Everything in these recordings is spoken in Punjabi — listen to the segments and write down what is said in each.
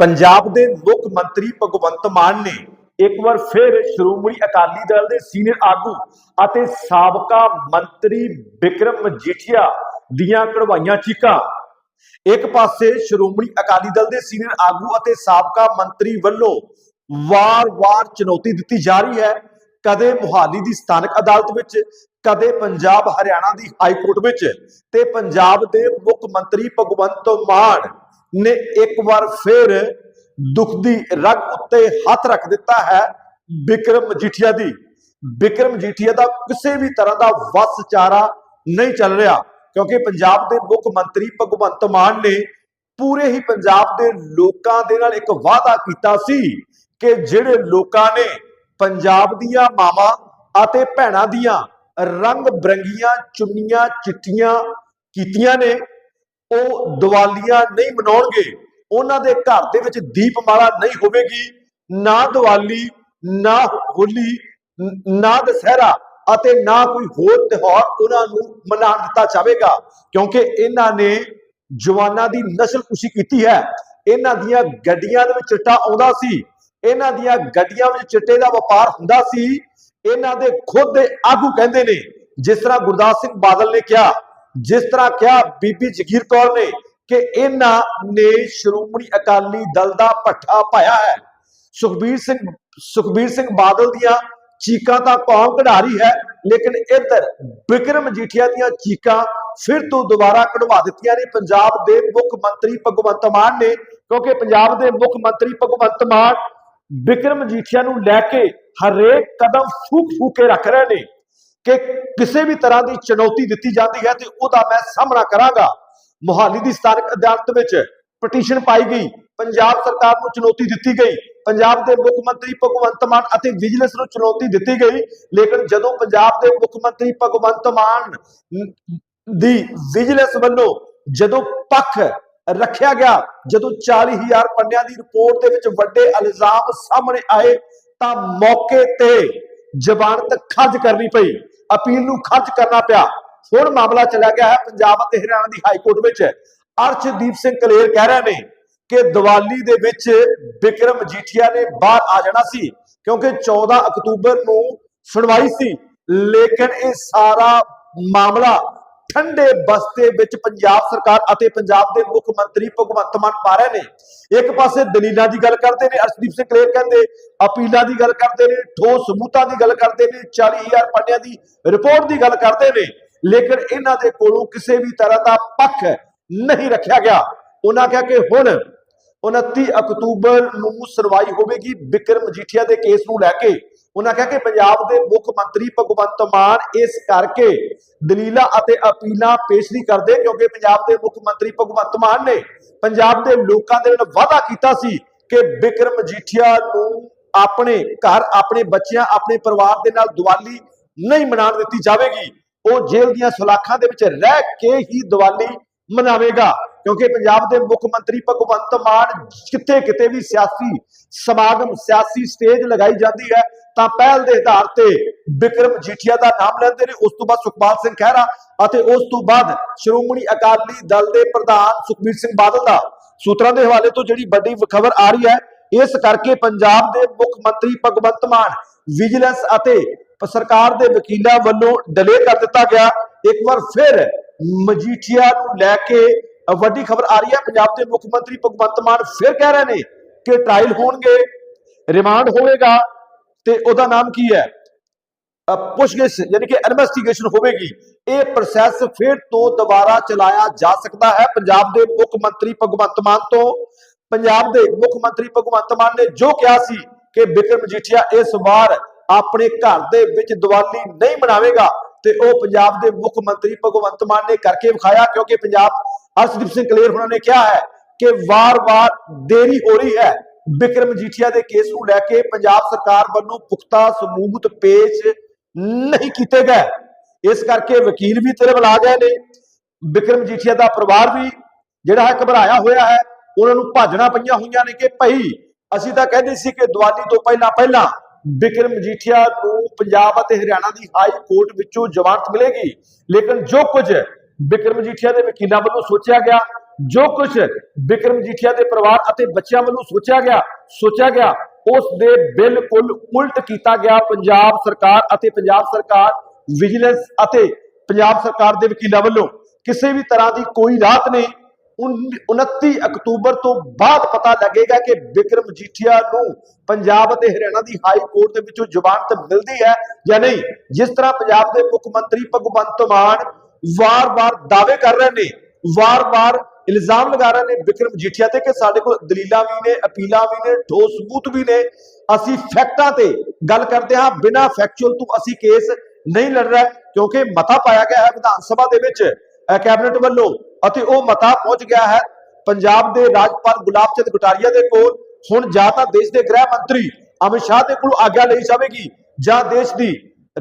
ਪੰਜਾਬ ਦੇ ਮੁੱਖ ਮੰਤਰੀ ਭਗਵੰਤ ਮਾਨ ਨੇ ਇੱਕ ਵਾਰ ਫਿਰ ਸ਼੍ਰੋਮਣੀ ਅਕਾਲੀ ਦਲ ਦੇ ਸੀਨੀਅਰ ਆਗੂ ਅਤੇ ਸਾਬਕਾ ਮੰਤਰੀ ਵਿਕਰਮ ਮਜੀਠੀਆ ਦੀਆਂ ਕਢਵਾਈਆਂ ਚੀਕਾਂ। ਇੱਕ ਪਾਸੇ ਸ਼੍ਰੋਮਣੀ ਅਕਾਲੀ ਦਲ ਦੇ ਸੀਨੀਅਰ ਆਗੂ ਅਤੇ ਸਾਬਕਾ ਮੰਤਰੀ ਵੱਲੋਂ ਵਾਰ-ਵਾਰ ਚੁਣੌਤੀ ਦਿੱਤੀ ਜਾ ਰਹੀ ਹੈ। ਕਦੇ ਮੁਹਾਲੀ ਦੀ ਸਥਾਨਕ ਅਦਾਲਤ ਵਿੱਚ, ਕਦੇ ਪੰਜਾਬ ਹਰਿਆਣਾ ਦੀ ਹਾਈ ਕੋਰਟ ਵਿੱਚ ਤੇ ਪੰਜਾਬ ਦੇ ਮੁੱਖ ਮੰਤਰੀ ਭਗਵੰਤ ਮਾਨ ਨੇ ਇੱਕ ਵਾਰ ਫਿਰ ਦੁੱਖ ਦੀ ਰਗ ਉੱਤੇ ਹੱਥ ਰੱਖ ਦਿੱਤਾ ਹੈ ਵਿਕਰਮ ਮਜੀਠੀਆ ਦੀ। ਵਿਕਰਮ ਮਜੀਠੀਆ ਦਾ ਕਿਸੇ ਵੀ ਤਰ੍ਹਾਂ ਦਾ ਵਸ ਚਾਰਾ ਨਹੀਂ ਚੱਲ ਰਿਹਾ, ਕਿਉਂਕਿ ਪੰਜਾਬ ਦੇ ਮੁੱਖ ਮੰਤਰੀ ਭਗਵੰਤ ਮਾਨ ਨੇ ਪੂਰੇ ਹੀ ਪੰਜਾਬ ਦੇ ਲੋਕਾਂ ਦੇ ਨਾਲ ਇੱਕ ਵਾਅਦਾ ਕੀਤਾ ਸੀ ਕਿ ਜਿਹੜੇ ਲੋਕਾਂ ਨੇ ਪੰਜਾਬ ਦੀਆਂ ਮਾਵਾਂ ਅਤੇ ਭੈਣਾਂ ਦੀਆਂ ਰੰਗ ਬਰੰਗੀਆਂ ਚੁੰਨੀਆਂ ਚਿੱਟੀਆਂ ਕੀਤੀਆਂ ਨੇ ਉਹ ਦੀਵਾਲੀਆਂ ਨਹੀਂ ਮਨਾਉਣਗੇ, ਉਹਨਾਂ ਦੇ ਘਰ ਦੇ ਵਿੱਚ ਦੀਪਮਾਲਾ ਨਹੀਂ ਹੋਵੇਗੀ, ਨਾ ਦੀਵਾਲੀ, ਨਾ ਹੋਲੀ, ਨਾ ਦਸਹਿਰਾ ਅਤੇ ਨਾ ਕੋਈ ਹੋਰ ਤਿਉਹਾਰ ਉਹਨਾਂ ਨੂੰ ਮਨਾ ਦਿੱਤਾ ਜਾਵੇਗਾ, ਕਿਉਂਕਿ ਇਹਨਾਂ ਨੇ ਜਵਾਨਾਂ ਦੀ ਨਸਲਕੁਸ਼ੀ ਕੀਤੀ ਹੈ। ਇਹਨਾਂ ਦੀਆਂ ਗੱਡੀਆਂ ਦੇ ਵਿੱਚ ਚਿੱਟਾ ਆਉਂਦਾ ਸੀ, ਇਹਨਾਂ ਦੀਆਂ ਗੱਡੀਆਂ ਵਿੱਚ ਚਿੱਟੇ ਦਾ ਵਪਾਰ ਹੁੰਦਾ ਸੀ, ਇਹਨਾਂ ਦੇ ਖੁਦ ਦੇ ਆਗੂ ਕਹਿੰਦੇ ਨੇ, ਜਿਸ ਤਰ੍ਹਾਂ ਗੁਰਦਾਸ ਸਿੰਘ ਬਾਦਲ ਨੇ ਕਿਹਾ ਜਿਸ ਤਰ੍ਹਾਂ ਕਿਹਾ ਬੀਬੀ ਜਗੀਰ ਕੌਰ ਨੇ ਕਿ ਇਹਨਾਂ ਨੇ ਸ਼੍ਰੋਮਣੀ ਅਕਾਲੀ ਦਲ ਦਾ ਪੱਠਾ ਪਾਇਆ ਹੈ। ਸੁਖਬੀਰ ਸਿੰਘ ਸੁਖਬੀਰ ਸਿੰਘ ਬਾਦਲ ਦੀਆਂ ਚੀਕਾਂ ਤਾਂ ਕੌਮ ਕਢਾਰੀ ਹੈ, ਲੇਕਿਨ ਇੱਧਰ ਵਿਕਰਮ ਮਜੀਠੀਆ ਦੀਆਂ ਚੀਕਾਂ ਫਿਰ ਤੋਂ ਦੁਬਾਰਾ ਕਢਵਾ ਦਿੱਤੀਆਂ ਨੇ। ਪੰਜਾਬ ਦੇ ਮੁੱਖ ਮੰਤਰੀ ਭਗਵੰਤ ਮਾਨ ਨੇ, ਕਿਉਂਕਿ ਪੰਜਾਬ ਦੇ ਮੁੱਖ ਮੰਤਰੀ ਭਗਵੰਤ ਮਾਨ ਬਿਕਰਮ ਮਜੀਠੀਆ ਨੂੰ ਲੈ ਕੇ ਹਰੇਕ ਕਦਮ ਫੂਕ ਫੂਕੇ ਰੱਖ ਰਹੇ ਨੇ। ਕਿ ਕਿਸੇ ਵੀ ਤਰ੍ਹਾਂ ਦੀ ਚੁਣੌਤੀ ਦਿੱਤੀ ਜਾਂਦੀ ਹੈ ਤੇ ਉਹਦਾ ਮੈਂ ਸਾਹਮਣਾ ਕਰਾਂਗਾ। ਮੁਹਾਲੀ ਦੀ ਸਥਾਨਕ ਅਦਾਲਤ ਵਿੱਚ ਪਟੀਸ਼ਨ ਪਾਈ ਗਈ। ਪੰਜਾਬ ਸਰਕਾਰ ਨੂੰ ਚੁਣੌਤੀ ਦਿੱਤੀ ਗਈ। ਪੰਜਾਬ ਦੇ ਮੁੱਖ ਮੰਤਰੀ ਭਗਵੰਤ ਮਾਨ ਅਤੇ ਵਿਜੀਲੈਂਸ ਨੂੰ ਚੁਣੌਤੀ ਦਿੱਤੀ ਗਈ। ਲੇਕਿਨ ਜਦੋਂ ਪੰਜਾਬ ਦੇ ਮੁੱਖ ਮੰਤਰੀ ਭਗਵੰਤ ਮਾਨ ਦੀ ਵਿਜੀਲੈਂਸ ਵੱਲੋਂ ਜਦੋਂ ਪੱਖ ਰੱਖਿਆ ਗਿਆ, ਜਦੋਂ 40000 ਪੰਨਿਆਂ ਦੀ ਰਿਪੋਰਟ ਦੇ ਵਿੱਚ ਵੱਡੇ ਇਲਜ਼ਾਮ ਸਾਹਮਣੇ ਆਏ, ਤਾਂ ਮੌਕੇ ਤੇ ਜ਼ਬਾਨਤ ਖੱਜ ਕਰਨੀ ਪਈ। ਅਪੀਲ ਨੂੰ ਖਰਚ ਕਰਨਾ ਪਿਆ। ਹੁਣ ਮਾਮਲਾ ਚਲਾ ਗਿਆ ਹੈ ਪੰਜਾਬ ਅਤੇ ਹਰਿਆਣਾ ਦੀ ਹਾਈ ਕੋਰਟ ਵਿੱਚ। ਅਰਸ਼ਦੀਪ ਸਿੰਘ ਕਲੇਰ ਕਹਿ ਰਹੇ ਨੇ ਕਿ ਦੀਵਾਲੀ ਦੇ ਵਿੱਚ ਵਿਕਰਮ ਮਜੀਠੀਆ ਨੇ ਬਾਹਰ ਆ ਜਾਣਾ ਸੀ, ਕਿਉਂਕਿ 14 ਅਕਤੂਬਰ ਨੂੰ ਸੁਣਵਾਈ ਸੀ। ਲੇਕਿਨ ਇਹ ਸਾਰਾ ਮਾਮਲਾ ਠੰਡੇ ਬਸਤੇ ਵਿੱਚ ਪੰਜਾਬ ਸਰਕਾਰ ਅਤੇ ਪੰਜਾਬ ਦੇ ਮੁੱਖ ਮੰਤਰੀ ਭਗਵੰਤ ਮਾਨ ਪਾ ਰਹੇ ਨੇ। ਇੱਕ ਪਾਸੇ ਦਲੀਲਾਂ ਦੀ ਗੱਲ ਕਰਦੇ ਨੇ, ਅਰਸ਼ਦੀਪ ਸਿੰਘ ਕਲੇਰ ਕਹਿੰਦੇ, ਅਪੀਲਾਂ ਦੀ ਗੱਲ ਕਰਦੇ ਨੇ, ਠੋਸ ਸਬੂਤਾਂ ਦੀ ਗੱਲ ਕਰਦੇ ਨੇ 40000 ਪੰਨਿਆਂ ਦੀ ਰਿਪੋਰਟ ਦੀ ਗੱਲ ਕਰਦੇ ਨੇ। ਲੇਕਿਨ ਇਹਨਾਂ ਦੇ ਕੋਲੋਂ ਕਿਸੇ ਵੀ ਤਰ੍ਹਾਂ ਦਾ ਪੱਖ ਨਹੀਂ ਰੱਖਿਆ ਗਿਆ। ਉਹਨਾਂ ਕਿਹਾ ਕਿ ਹੁਣ 29 ਅਕਤੂਬਰ ਨੂੰ ਸੁਣਵਾਈ ਹੋਵੇਗੀ ਬਿਕਰਮ ਮਜੀਠੀਆ ਦੇ ਕੇਸ ਨੂੰ ਲੈ ਕੇ। ਉਹਨਾਂ ਕਿਹਾ ਕਿ ਪੰਜਾਬ ਦੇ ਮੁੱਖ ਮੰਤਰੀ ਭਗਵੰਤ ਮਾਨ ਇਸ ਕਰਕੇ ਦਲੀਲਾਂ ਅਤੇ ਅਪੀਲਾਂ ਪੇਸ਼ ਨਹੀਂ ਕਰਦੇ ਕਿਉਂਕਿ ਪੰਜਾਬ ਦੇ ਮੁੱਖ ਮੰਤਰੀ ਭਗਵੰਤ ਮਾਨ ਨੇ ਪੰਜਾਬ ਦੇ ਲੋਕਾਂ ਦੇ ਨਾਲ ਵਾਅਦਾ ਕੀਤਾ ਸੀ ਕਿ ਬਿਕਰਮ ਮਜੀਠੀਆ ਨੂੰ ਆਪਣੇ ਘਰ, ਆਪਣੇ ਬੱਚਿਆਂ, ਆਪਣੇ ਪਰਿਵਾਰ ਦੇ ਨਾਲ ਦੀਵਾਲੀ ਨਹੀਂ ਮਨਾਉਣ ਦਿੱਤੀ ਜਾਵੇਗੀ। ਉਹ ਜੇਲ੍ਹ ਦੀਆਂ ਸੁਲਾਖਾਂ ਦੇ ਵਿੱਚ ਰਹਿ ਕੇ ਹੀ ਦੀਵਾਲੀ ਮਨਾਵੇਗਾ। ਕਿਉਂਕਿ ਪੰਜਾਬ ਦੇ ਮੁੱਖ ਮੰਤਰੀ ਭਗਵੰਤ ਮਾਨ ਕਿਤੇ ਕਿਤੇ ਵੀ ਸਿਆਸੀ ਸਮਾਗਮ, ਸਿਆਸੀ ਸਟੇਜ ਲਗਾਈ ਜਾਂਦੀ ਹੈ, ਤਾਂ ਪਹਿਲ ਦੇ ਆਧਾਰ ਤੇ ਵਿਕਰਮ ਜੀਠੀਆ ਦਾ ਨਾਮ ਲੈਂਦੇ ਨੇ। ਉਸ ਤੋਂ ਬਾਅਦ ਸੁਖਪਾਲ ਸਿੰਘ ਖਹਿਰਾ ਅਤੇ ਉਸ ਤੋਂ ਬਾਅਦ ਸ਼੍ਰੋਮਣੀ ਅਕਾਲੀ ਦਲ ਦੇ ਪ੍ਰਧਾਨ ਸੁਖਬੀਰ ਸਿੰਘ ਬਾਦਲ ਦਾ। ਸੂਤਰਾਂ ਦੇ ਹਵਾਲੇ ਤੋਂ ਜਿਹੜੀ ਵੱਡੀ ਖਬਰ ਆ ਰਹੀ ਹੈ, ਇਸ ਕਰਕੇ ਪੰਜਾਬ ਦੇ ਮੁੱਖ ਮੰਤਰੀ ਭਗਵੰਤ ਮਾਨ, ਵਿਜੀਲੈਂਸ ਅਤੇ ਸਰਕਾਰ ਦੇ ਵਕੀਲਾਂ ਵੱਲੋਂ ਡਿਲੇ ਕਰ ਦਿੱਤਾ ਗਿਆ। ਇੱਕ ਵਾਰ ਫਿਰ ਮਜੀਠੀਆ ਨੂੰ ਲੈ ਕੇ ਵੱਡੀ ਖਬਰ ਆ ਰਹੀ ਹੈ। ਪੰਜਾਬ ਦੇ ਮੁੱਖ ਮੰਤਰੀ ਭਗਵੰਤ ਮਾਨ ਫਿਰ ਕਹਿ ਰਹੇ ਨੇ ਕਿ ਟ੍ਰਾਇਲ ਹੋਣਗੇ ਰਿਮਾਂਡ ਹੋਵੇਗਾ ਤੇ ਉਹਦਾ ਨਾਮ ਕੀ ਹੈ? ਅ, ਯਾਨੀ ਕਿ ਇਨਵੈਸਟੀਗੇਸ਼ਨ ਹੋਵੇਗੀ। ਇਹ ਪ੍ਰੋਸੈਸ ਫਿਰ ਤੋਂ ਦੁਬਾਰਾ ਚਲਾਇਆ ਜਾ ਸਕਦਾ ਹੈ ਪੰਜਾਬ ਦੇ ਮੁੱਖ ਮੰਤਰੀ ਭਗਵੰਤ ਮਾਨ ਤੋਂ। ਪੰਜਾਬ ਦੇ ਮੁੱਖ ਮੰਤਰੀ ਭਗਵੰਤ ਮਾਨ ਨੇ ਜੋ ਕਿਹਾ ਸੀ ਕਿ ਬਿਕਰਮ ਮਜੀਠੀਆ ਇਸ ਵਾਰ ਆਪਣੇ ਘਰ ਦੇ ਵਿੱਚ ਦੀਵਾਲੀ ਨਹੀਂ ਮਨਾਵੇਗਾ ਤੇ ਉਹ ਪੰਜਾਬ ਦੇ ਮੁੱਖ ਮੰਤਰੀ ਭਗਵੰਤ ਮਾਨ ਨੇ ਕਰਕੇ ਵਿਖਾਇਆ ਕਿਉਂਕਿ ਪੰਜਾਬ ਅਰਸ਼ਦੀਪ ਸਿੰਘ ਕਲੇਰ ਉਹਨਾਂ ਨੇ ਕਿਹਾ ਹੈ ਕਿ ਵਾਰ-ਵਾਰ ਦੇਰੀ ਹੋ ਰਹੀ ਹੈ। ਬਿਕਰਮ ਜੀਠੀਆ ਦੇ ਕੇਸ ਨੂੰ ਲੈ ਕੇ ਪੰਜਾਬ ਸਰਕਾਰ ਵੱਲੋਂ ਪੁਖਤਾ ਸਬੂਤ ਪੇਸ਼ ਨਹੀਂ ਕੀਤੇ ਗਏ। ਇਸ ਕਰਕੇ ਵਕੀਲ ਵੀ ਤੇਰੇ ਬੁਲਾ ਗਏ ਨੇ। ਬਿਕਰਮ ਜੀਠੀਆ ਦਾ ਪਰਿਵਾਰ ਵੀ ਜਿਹੜਾ ਹੈ ਘਬਰਾਇਆ ਹੋਇਆ ਹੈ। ਉਹਨਾਂ ਨੂੰ ਭਾਜਣਾ ਪਈਆਂ ਹੋਈਆਂ ਨੇ ਕਿ ਭਾਈ ਅਸੀਂ ਤਾਂ ਕਹਿੰਦੇ ਸੀ ਕਿ ਦੀਵਾਲੀ ਤੋਂ ਪਹਿਲਾਂ ਪਹਿਲਾਂ ਬਿਕਰਮ ਮਜੀਠੀਆ ਨੂੰ ਪੰਜਾਬ ਅਤੇ ਹਰਿਆਣਾ ਦੀ ਹਾਈ ਕੋਰਟ ਵਿੱਚੋਂ ਜ਼ਮਾਨਤ ਮਿਲੇਗੀ। ਲੇਕਿਨ ਜੋ ਕੁਝ ਬਿਕਰਮ ਮਜੀਠੀਆ ਦੇ ਵਕੀਲਾਂ ਵੱਲੋਂ ਸੋਚਿਆ ਗਿਆ, ਜੋ ਕੁਝ ਬਿਕਰਮ ਮਜੀਠੀਆ ਦੇ ਪਰਿਵਾਰ ਅਤੇ ਬੱਚਿਆਂ ਵੱਲੋਂ ਸੋਚਿਆ ਗਿਆ ਸੋਚਿਆ ਗਿਆ, ਉਸ ਦੇ ਬਿਲਕੁਲ ਉਲਟ ਕੀਤਾ ਗਿਆ। ਪੰਜਾਬ ਸਰਕਾਰ ਅਤੇ ਪੰਜਾਬ ਸਰਕਾਰ ਵਿਜੀਲੈਂਸ ਅਤੇ ਪੰਜਾਬ ਸਰਕਾਰ ਦੇ ਵਕੀਲਾਂ ਵੱਲੋਂ ਕਿਸੇ ਵੀ ਤਰ੍ਹਾਂ ਦੀ ਕੋਈ ਰਾਤ ਨਹੀਂ। ਉਨ- 29 ਅਕਤੂਬਰ ਤੋਂ ਬਾਅਦ ਪਤਾ ਲੱਗੇਗਾ ਕਿ ਵਿਕਰਮ ਮਜੀਠੀਆ ਨੂੰ ਪੰਜਾਬ ਅਤੇ ਹਰਿਆਣਾ ਦੀ ਹਾਈ ਕੋਰਟ ਦੇ ਵਿੱਚੋਂ ਜ਼ਮਾਨਤ ਮਿਲਦੀ ਹੈ ਜਾਂ ਨਹੀਂ। ਜਿਸ ਤਰ੍ਹਾਂ ਪੰਜਾਬ ਦੇ ਮੁੱਖ ਮੰਤਰੀ ਭਗਵੰਤ ਮਾਨ ਵਾਰ-ਵਾਰ ਦਾਅਵੇ ਕਰ ਰਹੇ ਨੇ, ਵਾਰ-ਵਾਰ ਇਲਜ਼ਾਮ ਲਗਾ ਰਹੇ ਨੇ ਵਿਕਰਮ ਮਜੀਠੀਆ ਤੇ ਕਿ ਸਾਡੇ ਕੋਲ ਦਲੀਲਾਂ ਵੀ ਨੇ, ਅਪੀਲਾਂ ਵੀ ਨੇ, ਠੋਸ ਸਬੂਤ ਵੀ ਨੇ। ਅਸੀਂ ਫੈਕਟਾਂ ਤੇ ਗੱਲ ਕਰਦੇ ਹਾਂ, ਬਿਨਾਂ ਫੈਕਚੁਅਲ ਤੋਂ ਅਸੀਂ ਕੇਸ ਨਹੀਂ ਲੜ ਰਹੇ, ਕਿਉਂਕਿ ਮਤਾ ਪਾਇਆ ਗਿਆ ਹੈ ਵਿਧਾਨ ਸਭਾ ਦੇ ਵਿੱਚ ਕੈਬਨਿਟ ਵੱਲੋਂ, ਅਤੇ ਉਹ ਮਤਾ ਪਹੁੰਚ ਗਿਆ ਹੈ ਪੰਜਾਬ ਦੇ ਰਾਜਪਾਲ ਗੁਲਾਬ ਚੰਦ ਕਟਾਰੀਆ ਦੇ ਕੋਲ। ਹੁਣ ਜਾਂ ਤਾਂ ਦੇਸ਼ ਦੇ ਗ੍ਰਹਿ ਮੰਤਰੀ ਅਮਿਤ ਸ਼ਾਹ ਦੇ ਕੋਲ ਆਗਿਆ ਲਈ ਜਾਵੇਗੀ ਜਾਂ ਦੇਸ਼ ਦੀ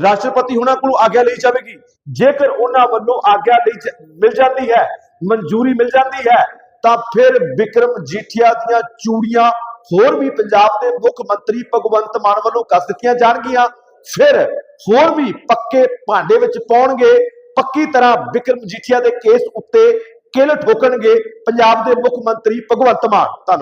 ਰਾਸ਼ਟਰਪਤੀ ਉਹਨਾਂ ਕੋਲ ਆਗਿਆ ਲਈ ਜਾਵੇਗੀ। ਜੇਕਰ ਉਹਨਾਂ ਵੱਲੋਂ ਆਗਿਆ ਲਈ ਮਿਲ ਜਾਂਦੀ ਹੈ, ਮਨਜ਼ੂਰੀ ਮਿਲ ਜਾਂਦੀ ਹੈ, ਤਾਂ ਫਿਰ ਵਿਕਰਮ ਜੀਠੀਆ ਦੀਆਂ ਚੂੜੀਆਂ ਹੋਰ ਵੀ ਪੰਜਾਬ ਦੇ ਮੁੱਖ ਮੰਤਰੀ ਭਗਵੰਤ ਮਾਨ ਵੱਲੋਂ ਕੱਸ ਦਿੱਤੀਆਂ ਜਾਣਗੀਆਂ। ਫਿਰ ਹੋਰ ਵੀ ਪੱਕੇ ਭਾਂਡੇ ਵਿੱਚ ਪਾਉਣਗੇ, ਪੱਕੀ ਤਰ੍ਹਾਂ ਵਿਕਰਮ ਜੀਠੀਆ ਦੇ ਕੇਸ ਉੱਤੇ ਕਿਲ ਠੋਕਣਗੇ ਪੰਜਾਬ ਦੇ ਮੁੱਖ ਮੰਤਰੀ ਭਗਵੰਤ ਮਾਨ। ਧੰਨਵਾਦ।